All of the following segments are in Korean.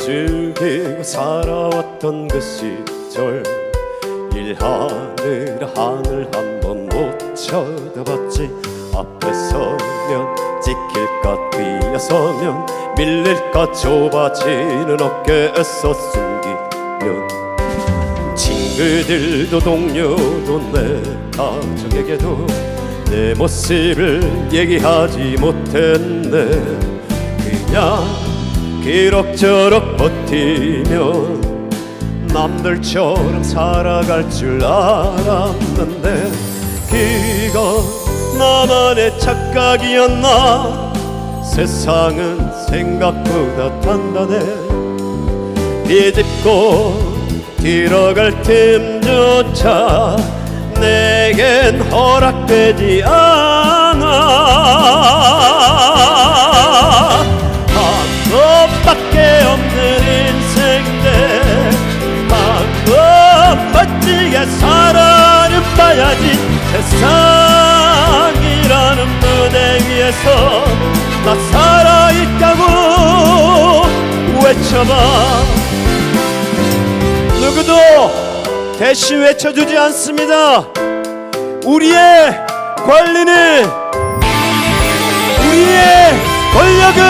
즐기고 살아왔던 그 시절. 일하늘 하늘 한번 못 쳐다봤지. 앞에 서면 찍힐까 뒤에 서면 밀릴까 좁아지는 어깨에서 숨기면. 친구들도 동료도 내 가족에게도 내 모습을 얘기하지 못했네. 그냥 그럭저럭 버티면 남들처럼 살아갈 줄 알았는데 그거 나만의 착각이었나? 세상은 생각보다 단단해. 비집고 들어갈 틈조차 내겐 허락되지 않아 위에서 나 살아있다고 외쳐봐 누구도 대신 외쳐주지 않습니다. 우리의 권리는 우리의 권력은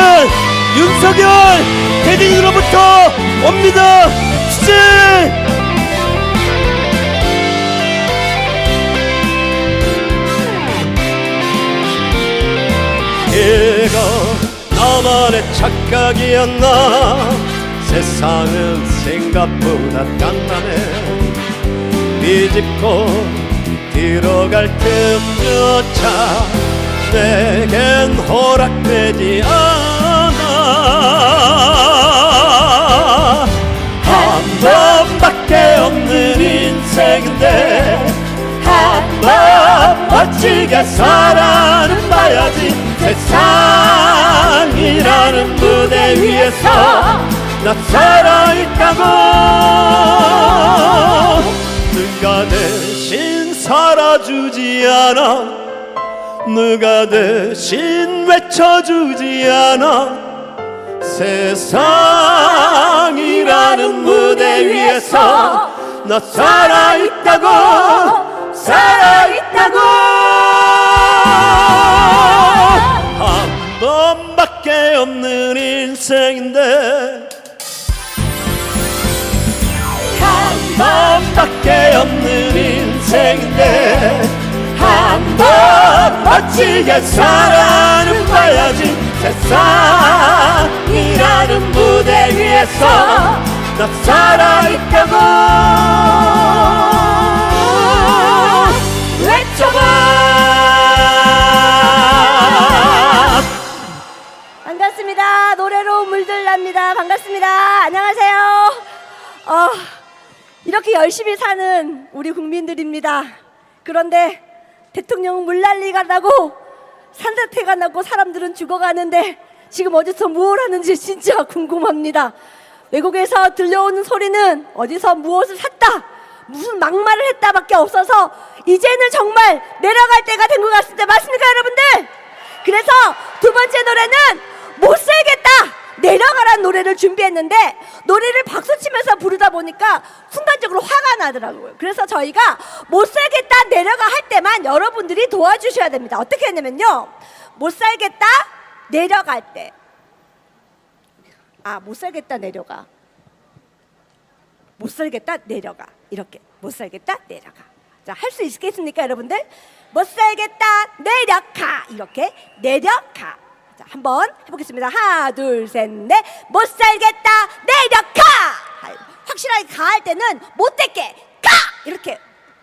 윤석열 대딩으로부터 옵니다. 시작! 이거 나만의 착각이었나? 세상은 생각보다 단단해. 비집고 들어갈 틈조차 내겐 허락되지 않아. 한 번밖에 없는 인생인데 한 번 멋지게 살아는 봐야지 세상이라는 무대 위에서 나 살아있다고. 누가 대신 살아주지 않아? 누가 대신 외쳐주지 않아? 세상이라는 무대 위에서 나 살아있다고. 살아있다고 인생인데 한 번밖에 없는 인생인데 한 번 멋지게 살아는 봐야지. 세상이라는 무대 위에서 나 살아있다고 물들납니다. 반갑습니다. 안녕하세요. 어, 이렇게 열심히 사는 우리 국민들입니다. 그런데 대통령 물난리가 나고 산사태가 나고 사람들은 죽어가는데 지금 어디서 뭘 하는지 진짜 궁금합니다. 외국에서 들려오는 소리는 어디서 무엇을 샀다, 무슨 막말을 했다밖에 없어서 이제는 정말 내려갈 때가 된 것 같습니다. 맞습니까, 여러분들? 그래서 두 번째 노래는 못 살겠 다 내려가란 노래를 준비했는데 노래를 박수 치면서 부르다 보니까 순간적으로 화가 나더라고요. 그래서 저희가 못 살겠다 내려가 할 때만 여러분들이 도와주셔야 됩니다. 어떻게 했냐면요. 못 살겠다 내려갈 때. 아, 못 살겠다 내려가. 못 살겠다 내려가. 이렇게. 못 살겠다 내려가. 자, 할 수 있겠습니까, 여러분들? 못 살겠다 내려가. 이렇게 내려가. 자, 한번 해보겠습니다. 하나, 둘, 셋, 넷. 못 살겠다 내려가. 확실하게 가할 때는 못 됐게 가 이렇게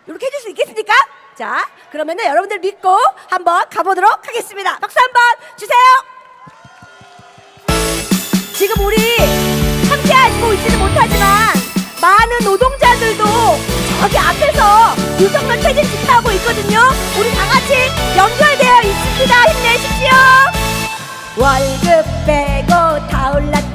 이렇게 해줄 수 있겠습니까? 자, 그러면은 여러분들 믿고 한번 가보도록 하겠습니다. 박수 한번 주세요. 지금 우리 함께 하고 있지는 못하지만 많은 노동자들도 저기 앞에서 유성론 퇴진 집회하고 있거든요. 우리 다 같이 연결되어 있습니다. 힘내십시오. 월급 빼고 다 올랐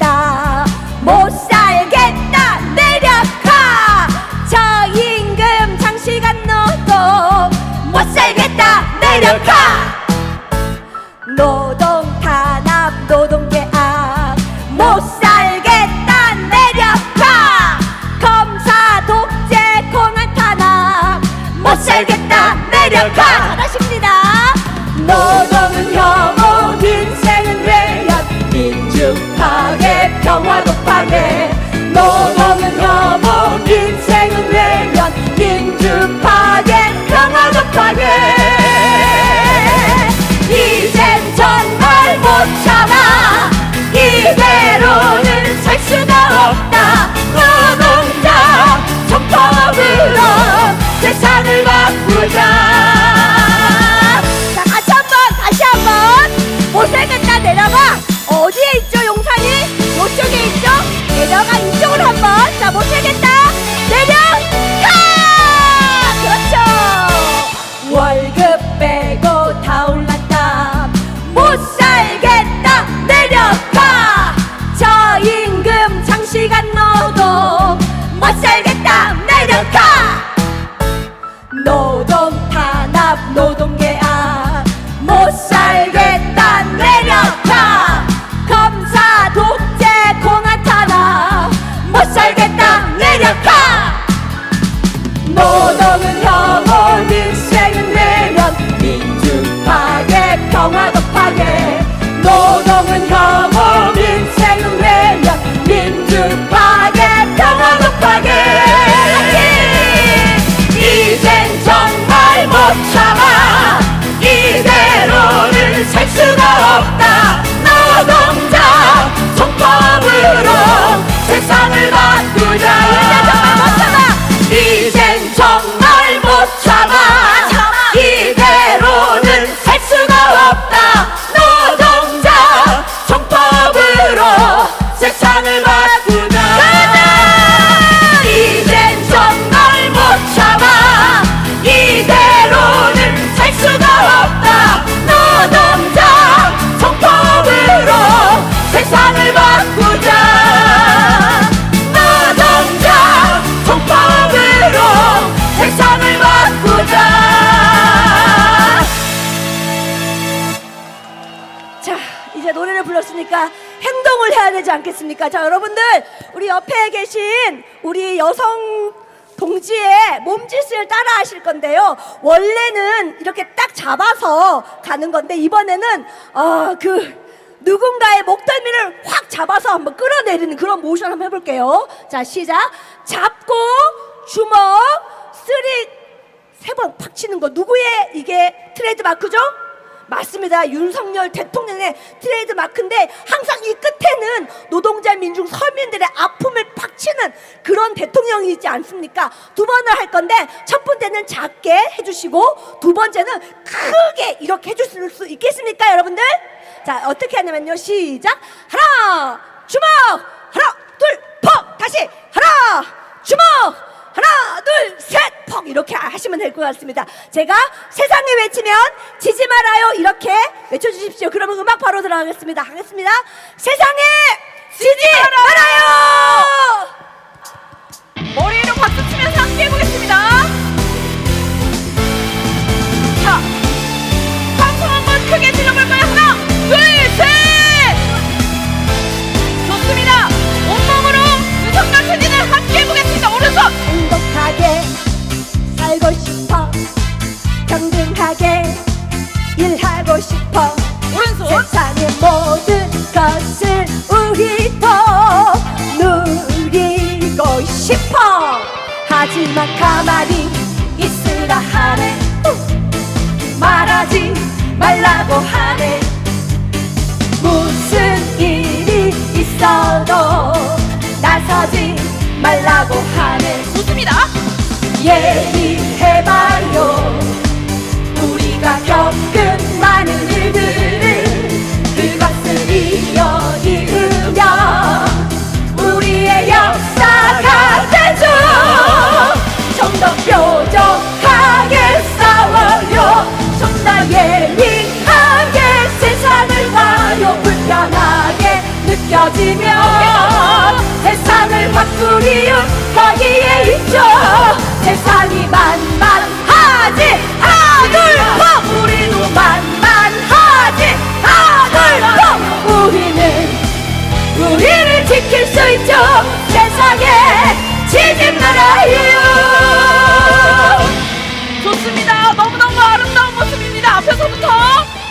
세 않겠습니까? 자 여러분들 우리 옆에 계신 우리 여성 동지의 몸짓을 따라 하실 건데요. 원래는 이렇게 딱 잡아서 가는 건데 이번에는 아그 누군가의 목덜미를 확 잡아서 한번 끌어내리는 그런 모션 한번 해볼게요. 자 시작. 잡고 주먹 쓰리. 세 번 팍 치는 거. 누구의 이게 트레이드 마크죠? 맞습니다. 윤석열 대통령의 트레이드 마크인데 항상 이 끝에는 노동자 민중 서민들의 아픔을 팍 치는 그런 대통령이지 않습니까? 두 번을 할 건데 첫 번째는 작게 해주시고 두 번째는 크게 이렇게 해주실 수 있겠습니까, 여러분들? 자 어떻게 하냐면요, 시작! 하나 주먹! 하나 둘 퍽 다시! 하나 주먹! 하나 둘 셋 퍽 이렇게 하시면 될 것 같습니다. 제가 세상에 외치면 지지 말아요. 이렇게 외쳐주십시오. 그러면 음악 바로 들어가겠습니다. 하겠습니다. 세상에 지지 말아요! 머리로 박수 치면서 함께 해보겠습니다. 가만히 있으라 하네 후! 말하지 말라고 하네 무슨 일이 있어도 나서지 말라고 하네 좋습니다. 얘기 무너지면 세상을 바꾸리요. 거기에 있죠. 세상이 만만하지 아들고 우리도 만만하지 아들고 우리는 우리를 지킬 수 있죠. 세상에 지지 말아요. 좋습니다. 너무너무 아름다운 모습입니다. 앞에서부터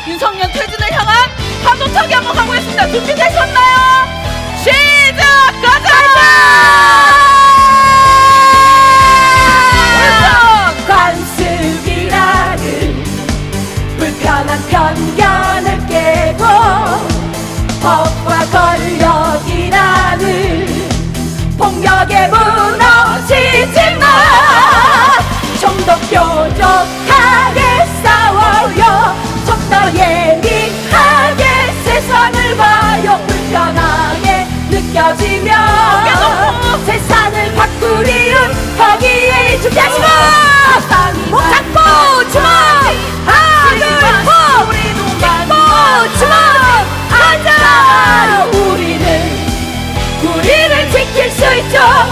윤석열 퇴진을 향한 파도타기 한번 가보겠습니다. 준비되셨나요? Rejoice!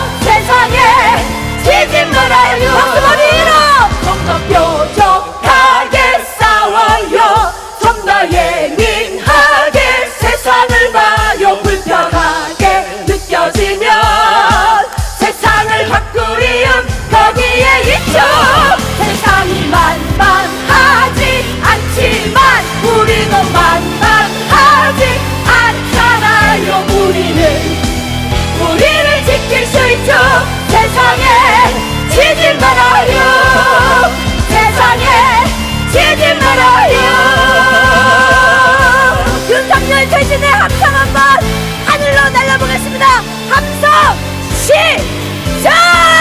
합니다. 합성 시작!